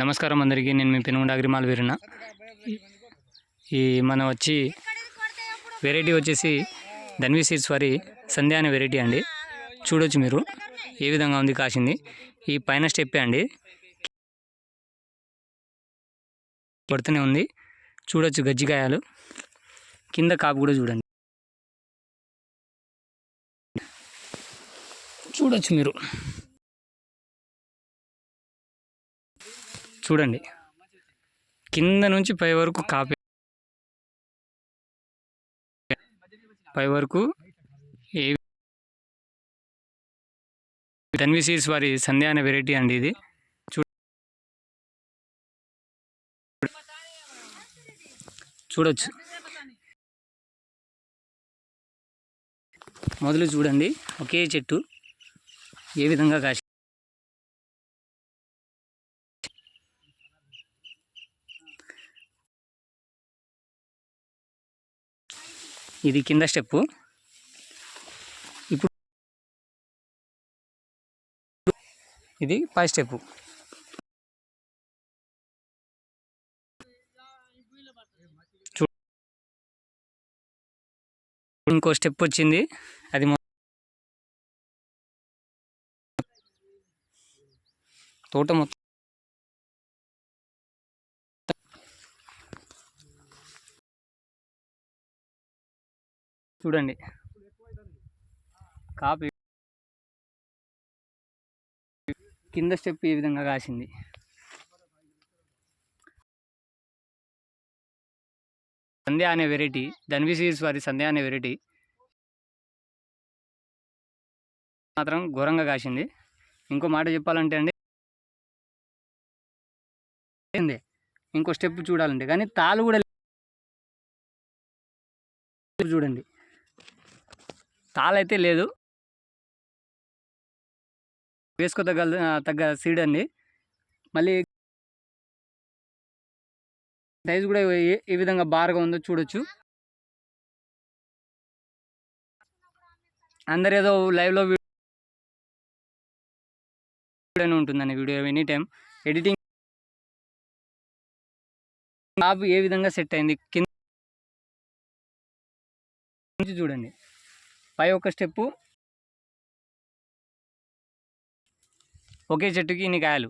నమస్కారం అందరికీ. నేను మీ పెనుగుండ అగ్రిమాల్ వీరిన ఈ మన వచ్చి వెరైటీ వచ్చేసి ధన్వి సీడ్స్ వారి సంధ్య అనే వెరైటీ అండి. చూడొచ్చు మీరు. ఏ విధంగా ఉంది కాసింది. ఈ పైన స్టెప్పే అండి. పడుతూనే ఉంది. చూడొచ్చు గజ్జికాయలు కింద కాపు కూడా చూడండి. చూడొచ్చు మీరు. చూడండి. కింద నుంచి పై వరకు కాపీ పై వరకు ఏ ధన్వి సీడ్స్ వారి సంధ్య అనే వెరైటీ అండి ఇది. చూ చూడొచ్చు. మొదలు చూడండి. ఒకే చెట్టు ఏ విధంగా కాసి ఇది కింద స్టెప్పు ఇప్పుడు ఇది పై స్టెప్పు ఇంకో స్టెప్ వచ్చింది. అది తోట మొత్తం చూడండి. కాపీ కింద స్టెప్ ఈ విధంగా కాసింది. సంధ్య అనే వెరైటీ ధన్వి సీడ్స్ వారి సంధ్య అనే వెరైటీ మాత్రం ఘోరంగా కాసింది. ఇంకో మాట చెప్పాలంటే అండి ఇంకో స్టెప్ చూడాలంటే కానీ తాలు కూడా చూడండి. తాళైతే లేదు. వేసుకో తగ్గ సీడ్ అండి. మళ్ళీ సైజ్ కూడా ఏ- విధంగా బారుగా ఉందో చూడొచ్చు. అందరు ఏదో లైవ్లో వీడియో ఉంటుందండి వీడియో ఎనీ టైం ఎడిటింగ్ బాబు ఏ విధంగా సెట్ అయింది? కింద నుంచి చూడండి. పై ఒక స్టెప్పు. ఒకే చెట్టుకి ఇన్ని కాయలు.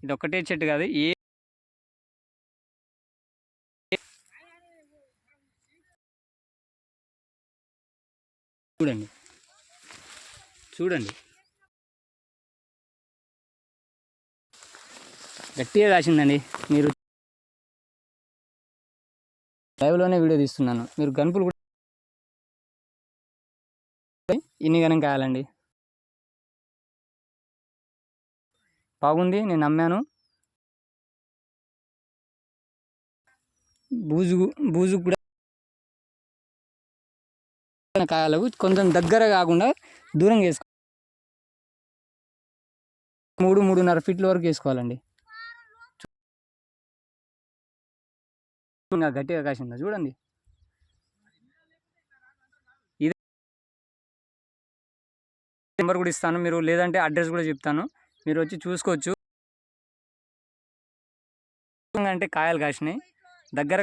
ఇది ఒకటే చెట్టు కాదు ఏ చూడండి. చూడండి. గట్టిగా కాసిందండి మీరు లైవ్లోనే వీడియో తీస్తున్నాను. మీరు గన్పులు కూడా ఇన్ని గనం కాయాలండి బాగుంది నేను నమ్మాను. బూజు బూజు కూడా కాయాలకు కొంచెం దగ్గర కాకుండా దూరం వేసుకో మూడు మూడున్నర ఫీట్ల వరకు వేసుకోవాలండి ఇంకా గట్టిగా కాసిందా చూడండి. ఇది నెంబర్ కూడా ఇస్తాను మీరు లేదంటే అడ్రస్ కూడా చెప్తాను. మీరు వచ్చి చూసుకోవచ్చు. అంటే కాయలు కాసినాయి. దగ్గర